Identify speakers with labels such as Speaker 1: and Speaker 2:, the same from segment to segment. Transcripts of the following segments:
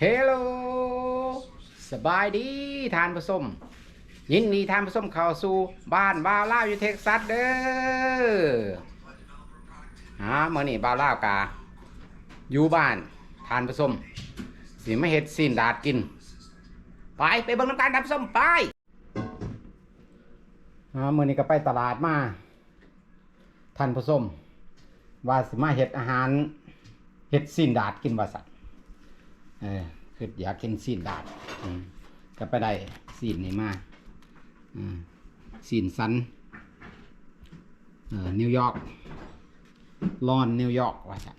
Speaker 1: เฮลโลสบายดีทานผสม ยินดีทานผสมเข้าสู่บ้านบ้าวล่าวอยู่เท็กซัสเด้อฮะเมื่อนี่บ้าวล่าวกาอยู่บ้านทานผสมสิไม่เห็ดสินดาดกิน ไปไปเบิ่งน้ำการทานผสมไปฮะเมื่อนี้ก็ไปตลาดมาทานผสมว่าสิมาเห็ดอาหารเห็ดสินดาดกินว่าสัตว เออคืออยากกินซีนดาดก็ไปได้ซีนนี้มาอืมซีนสันเออนิวยอร์กลอนนิวยอร์กว่าจ้ะ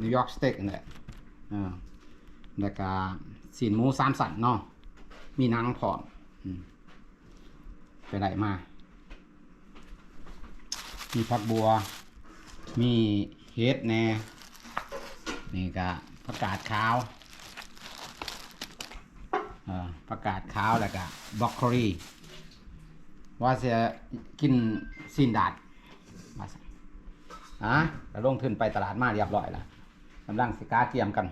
Speaker 1: นิวยอร์กสเต็กนี่แหละแล้วก็ซีนหมูสามสันเนาะมีนังพร้อมไปได้มา มีผักบัว มีเฮ็ดแน่นี่ก็ผักกาดขาว ประกาศข้าวแล้วก็บล็อกโคลีว่าจะกินซีนดาดอะแล้วลงทุนไปตลาดมาเรียบร้อยแล้วกำลังสิกาเตรียมกัน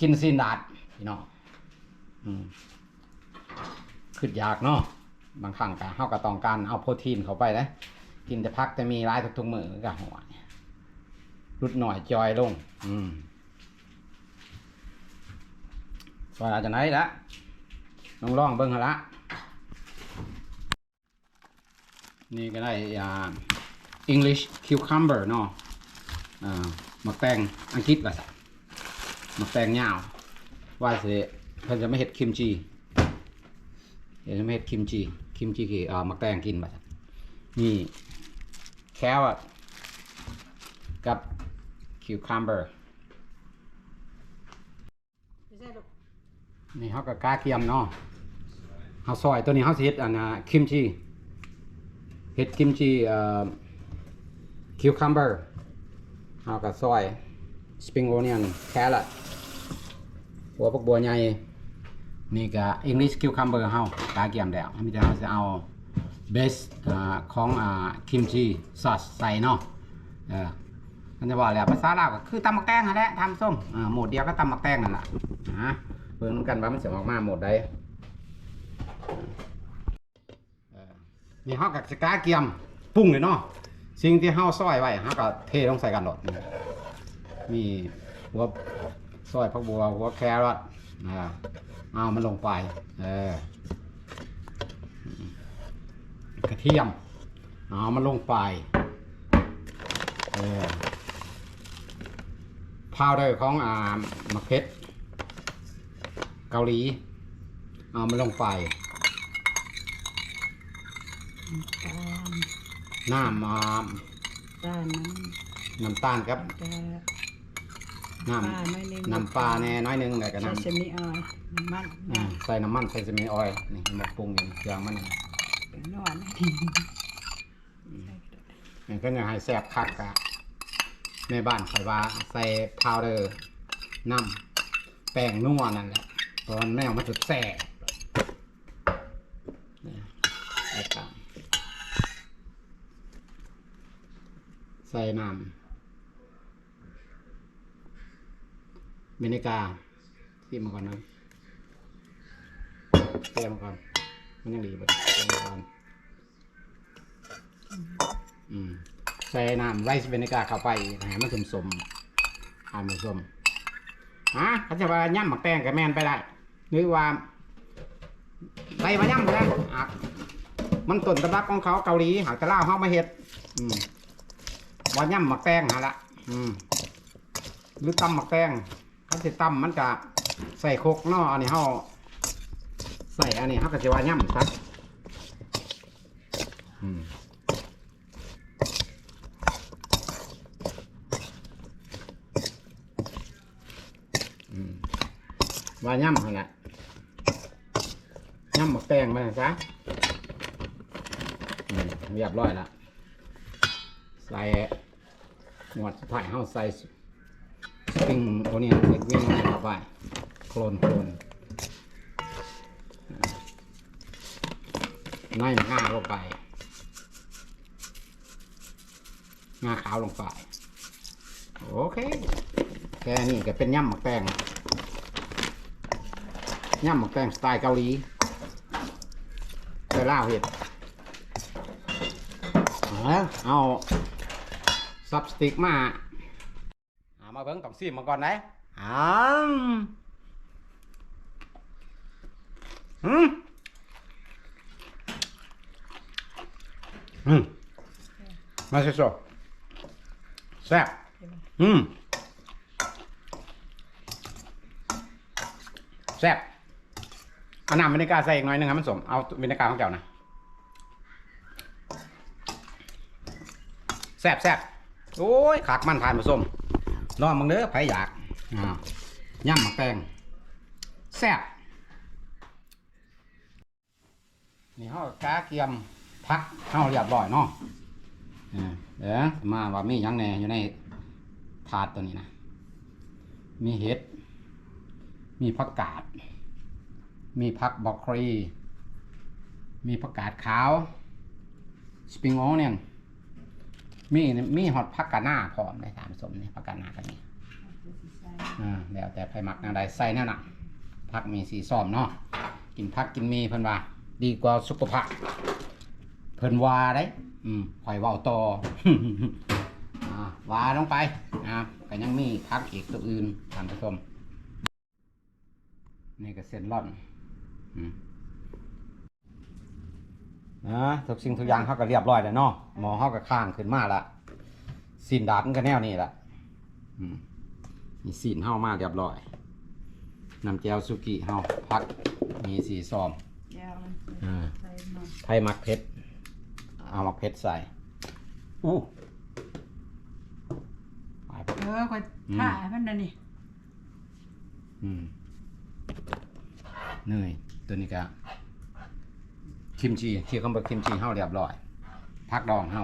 Speaker 1: กินซีนดาดพี่น้องขึ้นยากเนาะบางครั้งก็เฮาก็ต้องการเอาโปรตีนเข้าไปนะกินแต่พักแต่มีร้ายทุกๆมือก็หัวรุดหน่อยจอยลง อืม ว่าจะไหนละลองลองเบิ่งละนี่ก็ได้อ่า English cucumber เนาะอ่ามักแตงอังกฤษว่าซะหมักแตงยาวว่าสิเพิ่นจะไม่เฮ็ดคิมจีเดี๋ยวจะไม่เฮ็ดคิมจีคิมจีคืออ่ามักแตงกินว่าซะนี่แครอทกับ cucumber
Speaker 2: ไม่ใช่ลูก
Speaker 1: นี่เขาก็กล้าเกียมเนาะเขาซอยตัวนี้เขาสิเฮ็ดอันน่ะคิมจิเฮ็ดคิมจิเอ่อคิวคัมเบอร์เขาก็ซอยสปริงโอเนียนแครอทหัวพวกบัวใหญ่นี่ก็อังกฤษคิวคัมเบอร์เฮากล้าเกียมแล้วมีแต่เขาจะเอาเบสอของอคิมจิซอสใส่เนาะเออมันจะบอกแล้วภาษาลาวก็คือตำมักแตงนั่นแหละทำส้มอ่าหมดเดียวก็ตำมักแตงนั่นแหละนะ เบิ่งกันว่ามันจะออกมาหมดได้เออนี่เฮากับสกาเกียมปรุงเลยเนาะสิ่งที่เฮาซอยไว้เฮาก็เทลงใส่กันหมดมีหัวซอยผักบัวหัวแครอทอ่าเอามันลงไปเออกระเทียมเอามันลงไปเออพาวเดอร์ของอ่ามะเขือ กาหลี เอามันลงไป
Speaker 2: ตาม
Speaker 1: น้ำอ่า
Speaker 2: ตามนั้น
Speaker 1: น้ำตาลครับ
Speaker 2: จะ
Speaker 1: น้
Speaker 2: ปลาน้อยหนึงำ
Speaker 1: น้ำปลาแน่น้อยหนึงแล้วก็
Speaker 2: ใส่
Speaker 1: น้ำ
Speaker 2: เซมิออยล์น้ำมัน
Speaker 1: อืมใส่น้ำมันใส่ซีเมนต์ออยล์นี่หมกปรุงอย่างเครื่องมันนี่
Speaker 2: เป็นนอน
Speaker 1: มันก็จะให้แซ่บคักกะแม่บ้านคอยว่าใส่พาวเดอร์น้ำแป้งนัวนั่นแหละ ตอนแมวมันจะแซ่บนี่แล้วก็ใส่น้ำเมนิกาที่มาก่อนนะเตรียมาก่อน มันยังดีไปเตรียมาก่อนอืมใส่น้ำไรซ์เวนิกาเข้าไปนะฮะมันสมสมๆอ่านมันสมฮะเขาจะว่าย่ำหมักแตงกับแมนไปได้ หรือว่าไรมาย่ำแล้วมันต้นตำรับของเขาเกาหลีหาแต่ล่าเขามาเฮ็ดมว่าย่ำหมักแตงหาละหรือตำหมักแตงเขาจะตำมันจะใส่โคกเนออันนี้เขาใส่อันนี้เขาก็จะว่าย่ำซะอืมอืมว่าย่ำหั่นแหละย่ำหมักแตงมาซะเรียบร้อยแล้วใส่หมวดสุดท้ายเฮาใส่สปริงโอเนียนเล็กวิ่งเข้าไปโคลนโคลนน้อยหน้าลงไปงาขาวลงไป โอเค แค่นี้ก็เป็นย่ำหมักแตงย่ำหมักแตงสไตล์เกาหลี เคยล่าเห็ดเอาซับสติกมาเอามาเบิ้งต้องซีมมาก่อนนะอ้ามอืมอืมมาสิโซแซ่บอืมแซ่บ เอาน้ำวินิกาใส่อีกหน่อยหนึงครับมันสมเอาวินิกาของเจ้านะแซ่บแซ่บโอ้ยขากมันทานผสมลองมึงเด้อไผอยากอ่าย่ำหมักแตงแซ่บนี่เฮากาเกียมพักเฮาเรียบร้อยเนาะอ่าเดี๋ยวมาว่ามีหยังแหน่อยู่ในถาดตัวนี้นะ มีเห็ด มีผักกาด มีผักบรอกโคลีมีผักกาดขาว สปริงโอเนี่ยมีมีฮอตพักกาหน้าพร้อมได้ตามสมนี่พักกาหน้ากันนี่อ่าแล้วแต่ไผมักแนวใดใส่แนวนั้นพักมีสีส้มเนาะกินพักกินมีเพิ่นว่า ดีกว่าสุขภาพเพิ่นว่าได้อืมข่อยเว้าต่ออ่าว่าลงไปนะก็ยังมีพักอีกตัวอื่นท่านผู้ชมนี่ก็เส้นร่อนอืม นะทุกสิ่งทุกอย่างเขาก็เรียบร้อยแล้วเนาะหมอเขาก็ข้างขึ้นมาละสินดาดมันก็แนวนี้ละอืมมีสินเฮามาเรียบร้อยน้ำแจวสุกิเฮาพักมีสีซ้อม
Speaker 2: แก้วมัน
Speaker 1: อ่า
Speaker 2: ใส่มา
Speaker 1: ไทยมักเพชรเอามักเพชรใส่อู้ไป
Speaker 2: เออคอย
Speaker 1: อืม
Speaker 2: ถ่ายมันน่ะนี่
Speaker 1: อืมเนย ตัวนี้ก็คิมชีเคี่ยวคำว่าคิมชีเฮาเรียบร้อยพักดองเฮา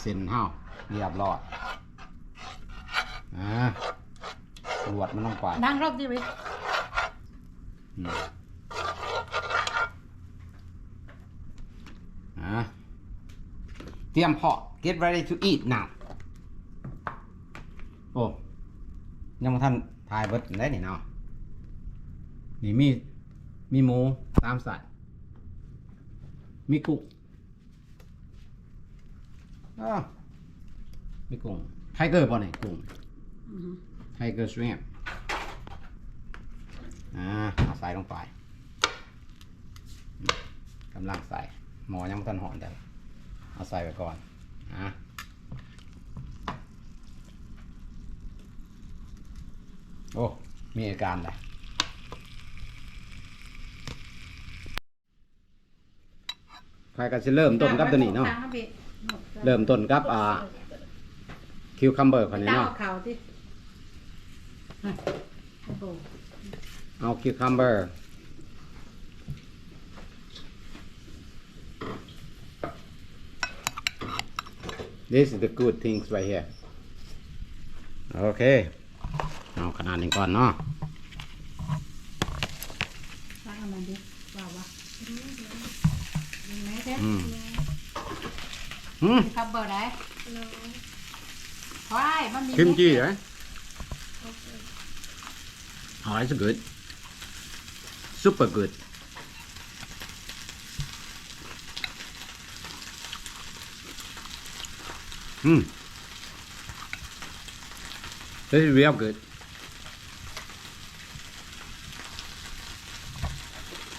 Speaker 1: เส้นเฮาเรียบร้อยอ่าลวดมันลงไป
Speaker 2: นั่งรอบดิวิ
Speaker 1: อืมอ่าเตรียมพอ get ready to eat now โอ้ยังบ่ท่านทายเบิดได้นี่เนาะ นี่มีมีหมูตามสัตว์มีกุ้งอ้าวมีกุ้งไทเกอร์ป่ะนี่กุ้ง
Speaker 2: อือฮึ
Speaker 1: ไทเกอร์ช r ม m p อ่าเอาใส่ลงไปอืมกำลังใส่หมอยังไม่ทันหอนแต่เอาใส่ไปก่อนอะโอ้ มีอาการเลย ใครก็จะเริ่มต้นกับตัวนี้เนาะ เริ่มต้นกับอ่าคิวคัมเบอร์คนนี้
Speaker 2: เต้า
Speaker 1: เนาะ
Speaker 2: เขาที่โอ้โห
Speaker 1: เอาคิวคัมเบอร์ This is the good things right here โอเค เอาขนาดนี้ก่อนเนาะ
Speaker 2: เด้
Speaker 1: อืม อืม
Speaker 2: คับเบอร์ได้ว้ายมันมี
Speaker 1: kimchi right oh it's good super good Hmm. This is real good.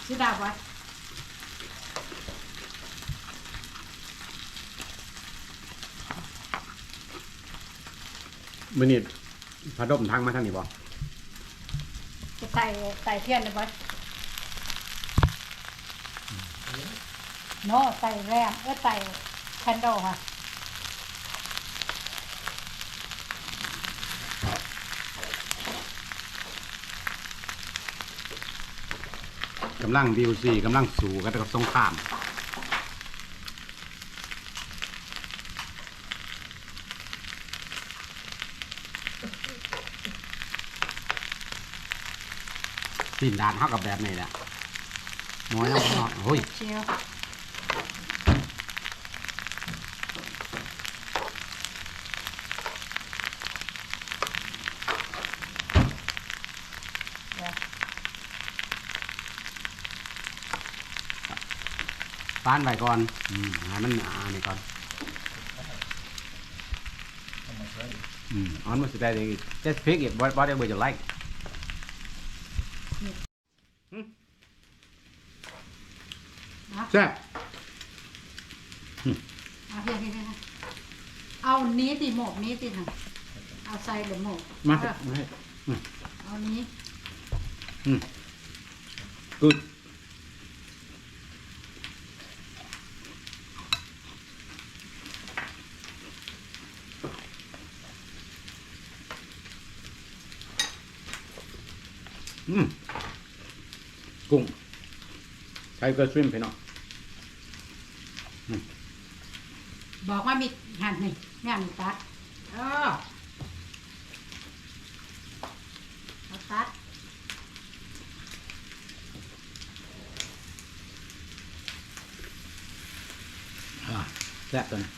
Speaker 2: สิดาบไว้
Speaker 1: มื่อนี้พัดลมทางมาทางนี้บ่
Speaker 2: จะใส่ใส่เทียนเลยไว้โน่ใส่แรมเออใส่แคนโดค่ะ
Speaker 1: กำลังบิวซีกำลังสู่กันกับสงคราม สิ้นดานเท่ากับแบบนี้แหละน้อยน้อย
Speaker 2: เฮ้ยเชีา
Speaker 1: นไปก่อนอืมให้มันอ่านี่ก่อน
Speaker 3: อืม
Speaker 1: อันมันจะได้เด็ก just pick it what whatever you like แซ่บ
Speaker 2: เอาเพียงแค่นี้เอานี้ติหมกนี้ติค่ะเอาใส่หรือหมก
Speaker 1: มา
Speaker 2: เออ
Speaker 1: มาให้
Speaker 2: เอานี้
Speaker 1: good อืมกุ้งไทเกอร์ชริมพี่น้อง
Speaker 2: บอกว่ามีหั่นนี่นี่หั่นตัดเออเอาตัด
Speaker 1: อ่าแซ่บตัวนี้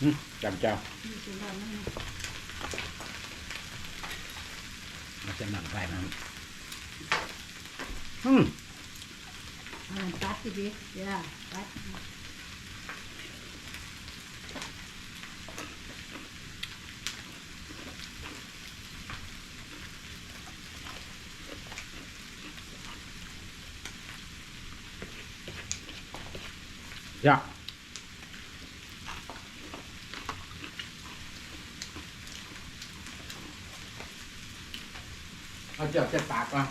Speaker 1: อืมจำเจ้า
Speaker 2: นี่คือเราไม่
Speaker 1: เราจะนำไปนะอืม
Speaker 2: เอาหั่นตัดสิพี่เดี๋ยวตัด
Speaker 1: dạ เอาเจ็บเจ็บปากก่อน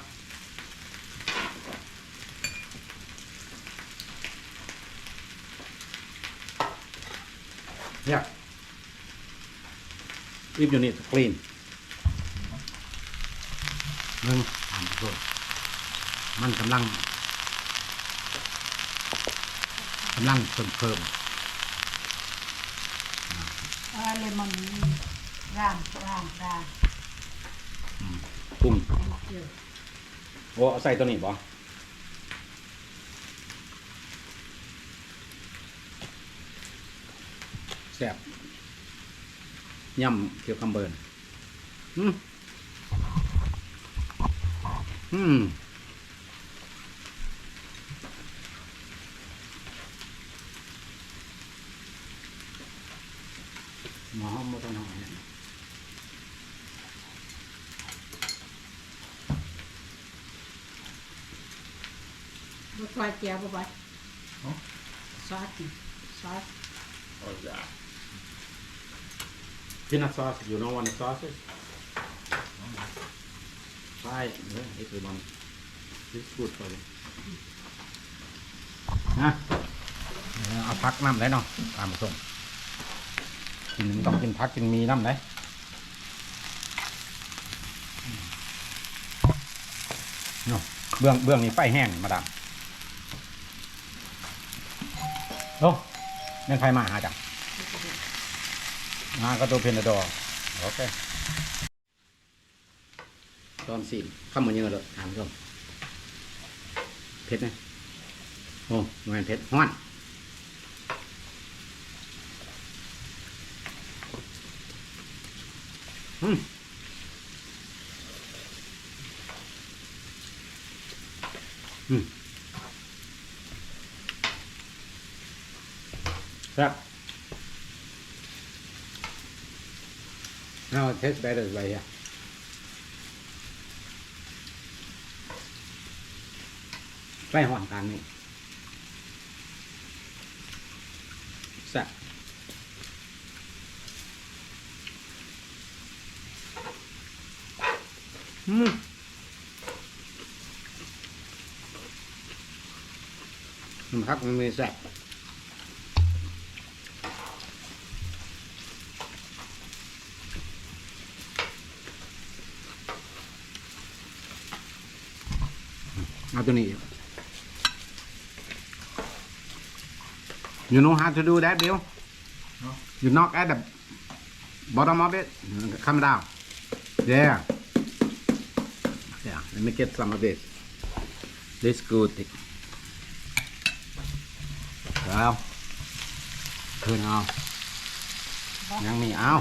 Speaker 1: เนี่ย if you need to clean มึงอ่านมันกำลังกำลังเพิ่มเพิ่ม
Speaker 2: เออเลมอนร่างร่างร่าง
Speaker 1: ปรุง
Speaker 2: เดี๋ยว
Speaker 1: โอ้เอาใส่ตัวนี้บ่แซ่บยำเคี่ยวคำเบิร์นอืมอืมหมอ ห้องมาต้องหอยเนี่ย
Speaker 2: บุกซอยเจียวบ่บ่อย
Speaker 3: เอ้า
Speaker 2: ซอสนี่ซอส
Speaker 1: Oh yeah. Peanut sauce. You know what the sauce is? Try it. Yeah, it's the one. It's good for you. นะเอาพักน้ำได้เนาะตามมาส่ง กินมันต้องกินพักกินมีน้ำได้เนาะเบื้องเบื้องนี้ไฟแห้งมาดามโอ้นั่นไฟมาหาจ้ะมาก็ตัวเพนดอร์โอเคตอนสี่ข้ามมันยังเลยถามชมเผ็ดไหมโอ้ไม่เป็นเผ็ดห้อน อืมแซ่บ No, it tastes better right here. Phải hoàn toàn này. Dạ. Ừm. Mình hấp mình sạch. เอาตัวนี้ You know how to do that, Bill?
Speaker 3: No.
Speaker 1: You knock at the bottom of it, come down. There. Yeah, let me get some of this. This good. ขึ้นเอายังมีเอา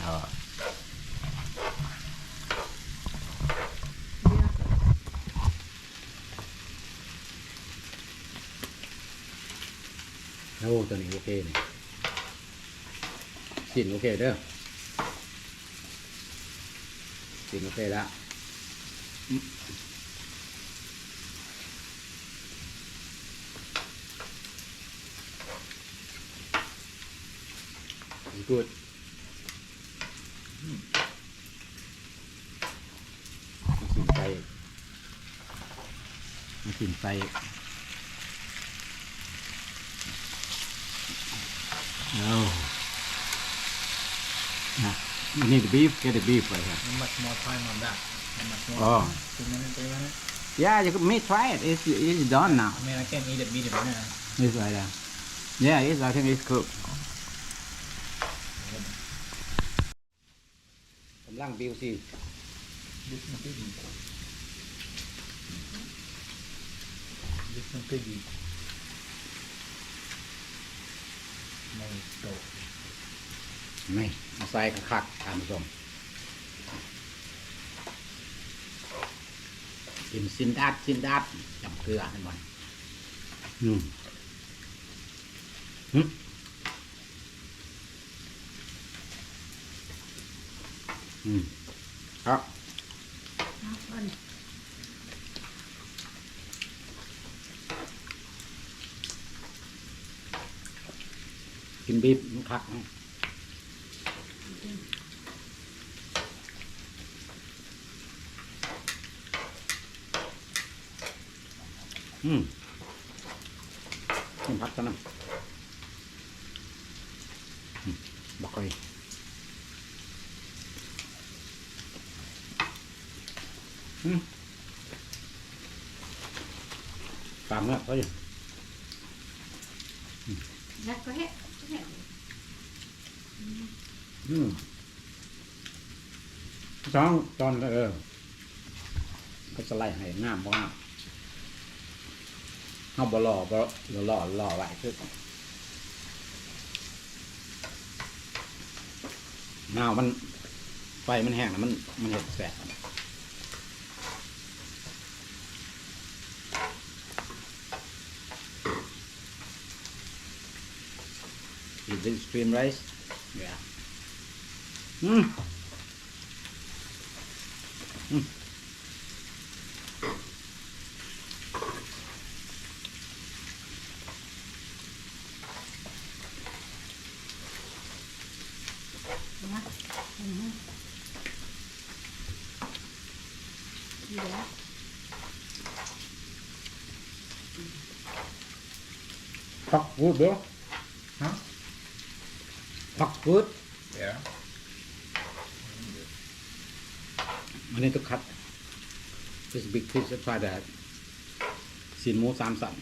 Speaker 1: เออโอ้ตัวนี้โอเคนี่สินโอเคเด้อสินโอเคแล้ว อืม good มากินไปมากินไป Oh. Nah, you need the beef, get the beef right here.
Speaker 3: How much more time on that? How much more?
Speaker 1: Oh.
Speaker 3: time? Two minutes, three minutes?
Speaker 1: Yeah, you can, me try it. It's, it's done now.
Speaker 3: I mean, I can't eat it, beat it right now.
Speaker 1: It's like that. Yeah, it's, I think it's cooked. กำลังบิวสิ
Speaker 3: This one piggy. This one piggy. No, so.
Speaker 1: ไม่เอาใส่คักๆท่านผู้ชมกินซินดัดซินดัดจำเกลือให้มันอืมหึ อืมครับกินบีบมันคักนะอืมกินผักกันนะอืมบักไก่อืม ตามเนื้อเขาอยู่
Speaker 2: แล้วก็เฮ็ดเฮ็ด
Speaker 1: อืมสองตอนเออก็สไลด์ให้งามเพราะว่าเอาบล่อบล่ล่อล่อไว้คือหนาวมันไฟมันแห้งนะมันมันเห็ดแสบ อีกเป็นสตรีมไรซ์ Yeah. Mm. Mm.
Speaker 2: Đó. Ừ. Gì đó?
Speaker 1: Fuck good, bro.
Speaker 3: Huh?
Speaker 1: Fuck good.
Speaker 3: Yeah.
Speaker 1: I need to cut this big piece of try that. สินหมูสามสัน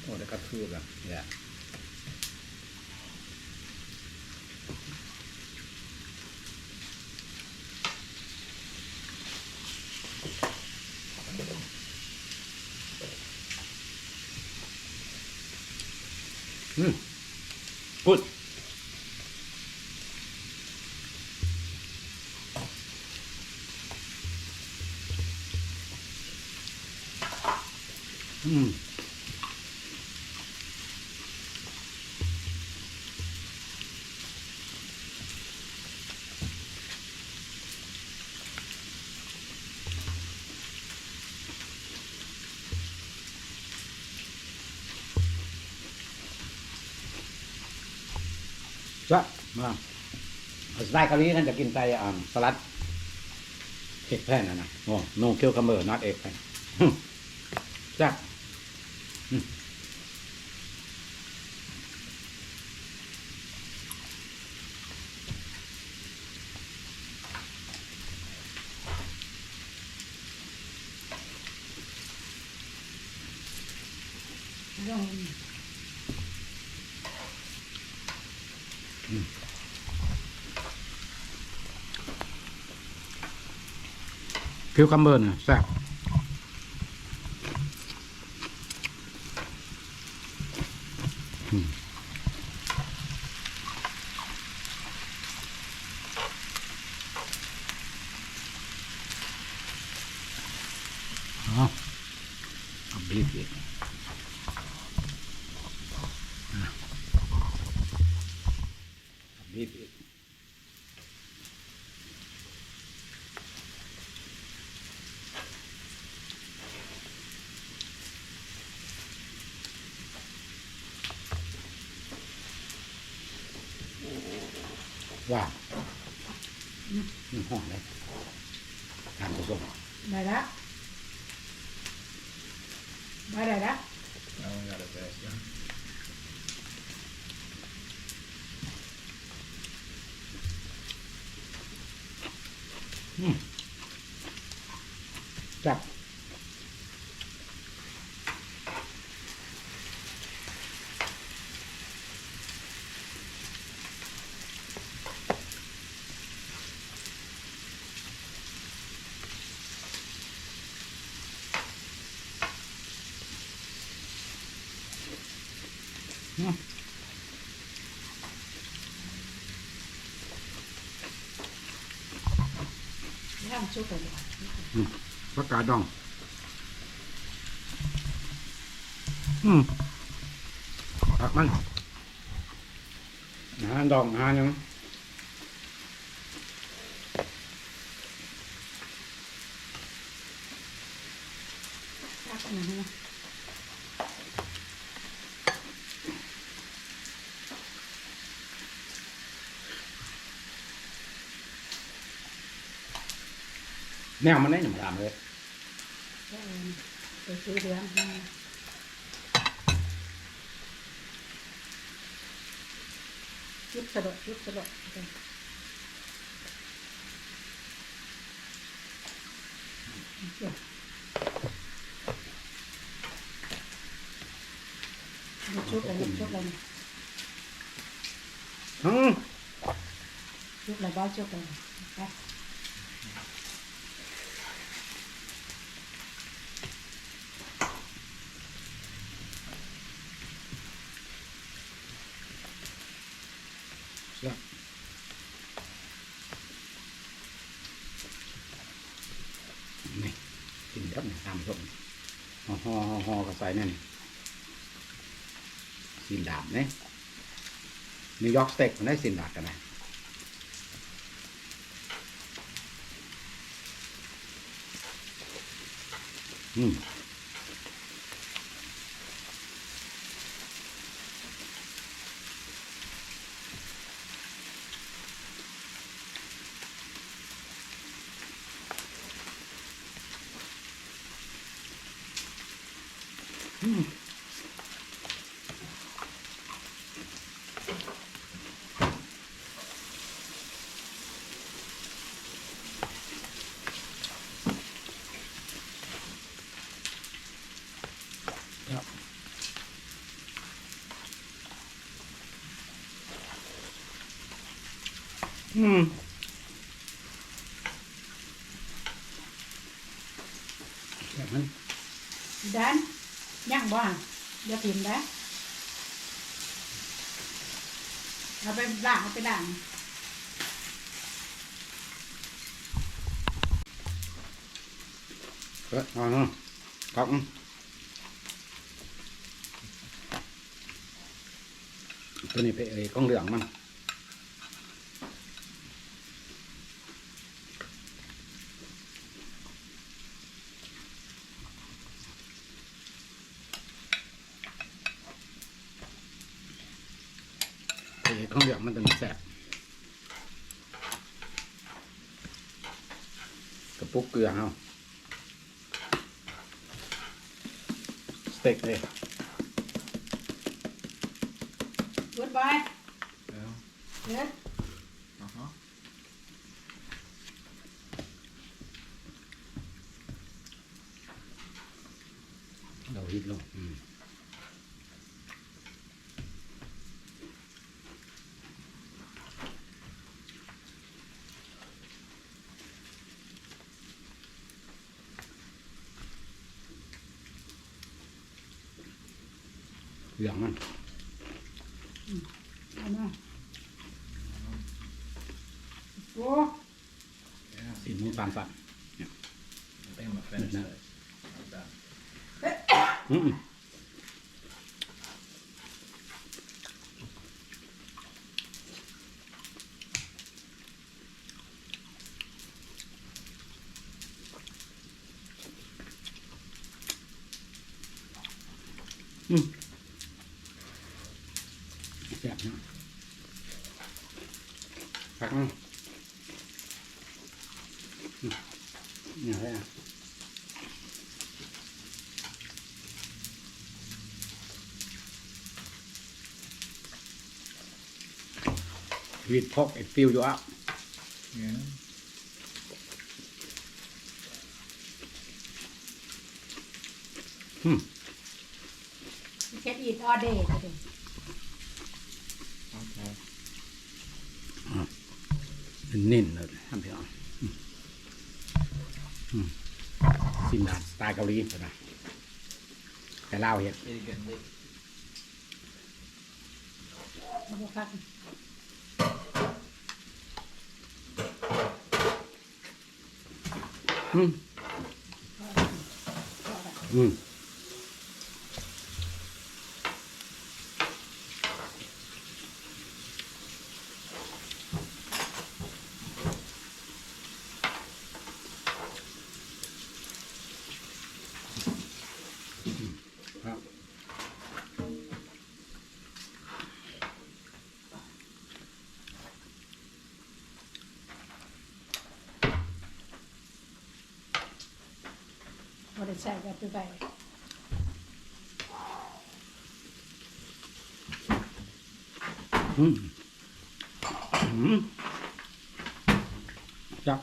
Speaker 1: โอ้ได้กระทืบแล้วเนี่ย good มาสไตล์เกาหลีนั่นจะกินไตอ่าสลัดเอกแพนนะนะโอ้โนงเคี้ยวกระเม
Speaker 2: อ
Speaker 1: นัดเอกแพนจ้ก คิวคัมเบอร์น่ะแซ่บอืมเอา beef it อะ beef it ว้าวมันหอมเลยทานผสม
Speaker 2: ได้ละได้ได้ละ
Speaker 3: Now we got it back, yeah.
Speaker 1: จับ
Speaker 2: ชุบไปเลย
Speaker 1: อืมผักกาดดอง อืมผักมันอาหารดองอาหารหยัง
Speaker 2: ตักอันนั้นนะ
Speaker 1: แนวมันได้หนึ่งตามเลย
Speaker 2: ก็เอาไปซื้อเลี้ยยุบสะดยุบสะดดชุบอะไรชุบอะไร
Speaker 1: อืม
Speaker 2: ชุบอะไรบ้าชุบอะไรไป
Speaker 1: เชื่อนี่กินครับนี่ตามชมห่อห่อห่อห่อก็ ใส่นั่นสินดาบเนี่ยนิวยอร์กสเต็กมันได้สินดาบกันนะอืม อืม แบบนั้น
Speaker 2: ดันย่างบ้านอย่าถิ่มนะเอาไปด่างเอาไปด่าง
Speaker 1: เออเอาเนาะครับอืมตัวนี้เป็นไอ้กล้องเหลืองมัน ไอ้กล้องเหลืองมันถึงแสบกระปุกเกลือเอา สเต็กเลย
Speaker 2: กูดบาย
Speaker 3: Yeah.
Speaker 2: เด็ด
Speaker 3: Uh-huh.
Speaker 1: เราฮิ เหลืองมัน
Speaker 2: เอามาโอ้
Speaker 3: Yeah.
Speaker 1: สีมือปานสัน
Speaker 3: I think I'm gonna finish
Speaker 1: No.
Speaker 3: this. Like that.
Speaker 1: อืมอืม แซ่บนะพักนะอืมเนี่ยแหละ with pork it fill you up
Speaker 3: Yeah.
Speaker 2: เช็ดอีทออเดย์
Speaker 3: Okay.
Speaker 1: นิ่นเลยท่านพี่น้องอืมอืมสินดาดสไตล์เกาหลีใช่ไหมแต่เล่าเห็ดอืมอืมครับ
Speaker 2: บ ริษัทก็คือไป
Speaker 1: อืมอืมจับ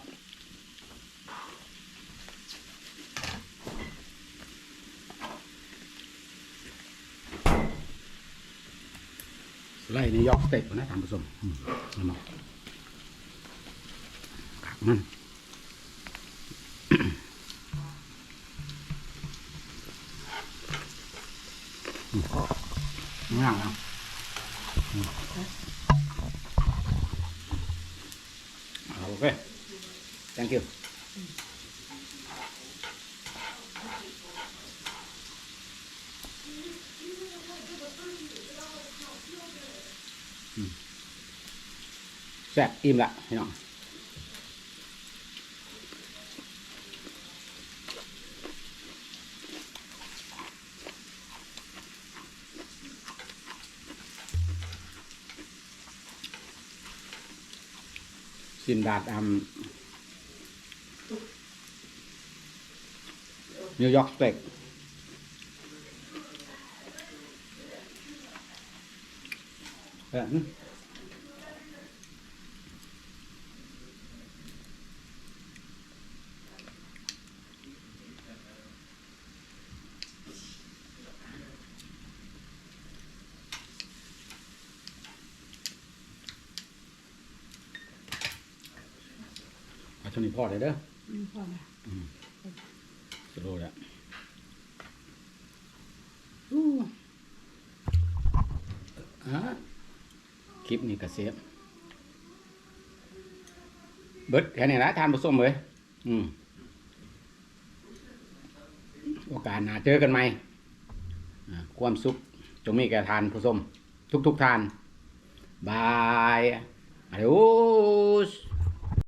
Speaker 1: ไล่ในยอกสเต็ปนะท่านผู้ชมอืมเอามากักมัน nặng không ừ. ok. Thank you. Ừ. Sạc im lại, hiểu không? อิ่มละพี่น้องสินดาดอัมนิวยอร์กสเต็กเอออืมเอาเท่านี้ พอเลยเด้อ
Speaker 2: อืมพอละ
Speaker 1: สโลว์แล้ว
Speaker 2: อู้
Speaker 1: อะคลิปนี้ก็เซฟเบิดแค่นี้นะทานผสมเลยอืมโอกาสหน้าเจอกันไหมอ่าความสุขจงมีแก่ทานผู้ชมทุกทุกๆทาน บายอะเดี๋ยว